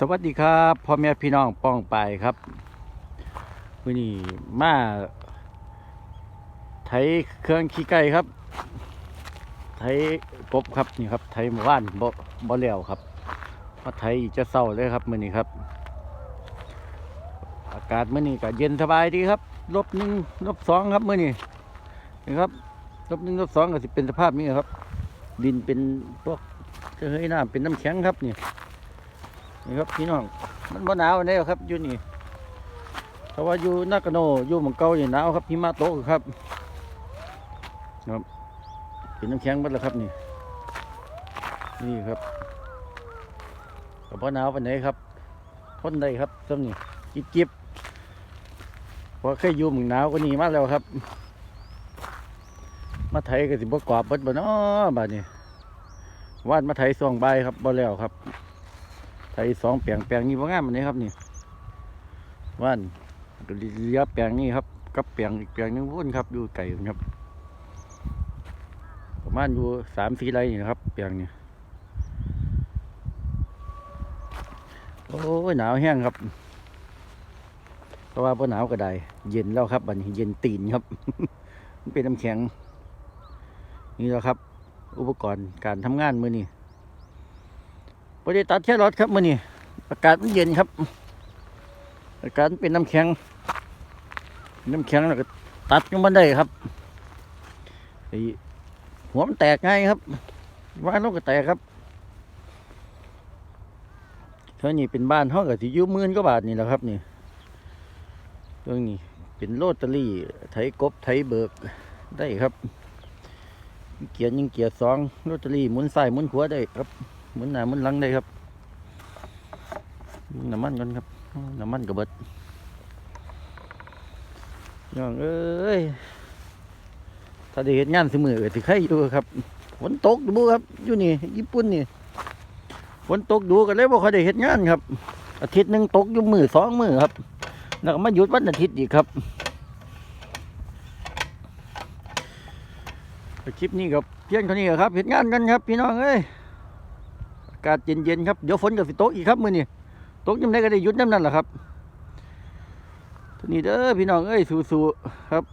สวัสดีครับพ่อแม่พี่น้องป้องไปครับวันนี้มาไถเครื่องขี้ไก่ครับ ไถกบครับนี่ครับ ไถหมู่บ้านบ่บ่แล้วครับมาไถจะเศร้าเลยครับมื้อนี้ครับ อากาศมื้อนี้ก็เย็นสบายดีครับลบหนึ่งลบสองครับมื้อนี้นี่ครับลบหนึ่งลบสองก็สิเป็นสภาพนี้ครับ ดินเป็นพวกเฮ้ยน้ำเป็นน้ำแข็งครับนี่ นี่ครับพี่น้อง มันบ่หนาวแน่ครับอยู่นี่เพราะว่าอยู่นากาโนอยู่หมองเก่านี่หนาวครับหิมะตกครับครับเป็นน้ำแข็งหมดแล้วครับนี่ นี่ครับก็บ่หนาวปานไหนครับทนได้ครับซ้ำนี่จิบจิบเพราะเคยอยู่หมองหนาวกว่านี้มาแล้วครับ มาไถก็สิบ่กรอบเบิดบ่เนาะบาดนี้วาดมาไถส่วงใบครับบ่แล้วครับ ไถสองแปลงแปลงนี้ว่างามันนี้ครับนี่ว่านเหลี้ยแปลงนี้ครับ กับแปลงอีกแปลงหนึงวุ่นครับอยู่ไก่ครับ ประมาณอยู่สามสี่ไร่นี่นะครับ แปลงนี้โอ้ยหนาวแห้งครับเพราะว่าพอหนาวก็ได้ เย็นแล้วครับบันเย็นตีนครับมันเป็นน้ำแข็งนี่แหละครับ อุปกรณ์การทำงานมือนี้ บริตัดแค่รถครับมื่อนี้อากาศมันเย็นครับ อากาศมันเป็นน้ำแข็ง น้ำแข็งแล้วก็ตัดลงมาได้ครับไอ้หัวมันแตกง่ายครับว่านลงก็แตกครับเท่านี้เป็นบ้านห้องกับที่ยุ่หมื่นก็บาทนี่แหละครับนี่เรื่องนี้เป็นโรตารี่ไถกบไถเบิกได้ครับ เกียร์ยังเกียร์สองโรตารี่หมุนซ้ายหมุนขวาได้ครับ หมุนหนาหมุนลังได้ครับน้ำมันกันครับน้ำมันกระเบิดย่องเอ้ยถ้าได้เห็นงานเสมอก็สิใครอยู่ครับฝนตกดูครับอยู่นี่ญี่ปุ่นนี่ฝนตกดูกันเลยว่าเขาได้เห็นงานครับ อาทิตย์หนึ่งตกอยู่มือสองมือครับแล้วก็มาหยุดวันอาทิตย์อีกครับคลิปนี้กับเพียงเท่านี้ครับเห็นงานกันครับ พี่น้องเอ้ยากาศเย็นๆครับเดี๋ยวฝนกับสิตกอีกครับมื้อนี้ตกยังไงก็ได้ยุดน้ำนั่นแหละครับทีนี้เด้อพี่น้องเอ้ยสู้ๆครับ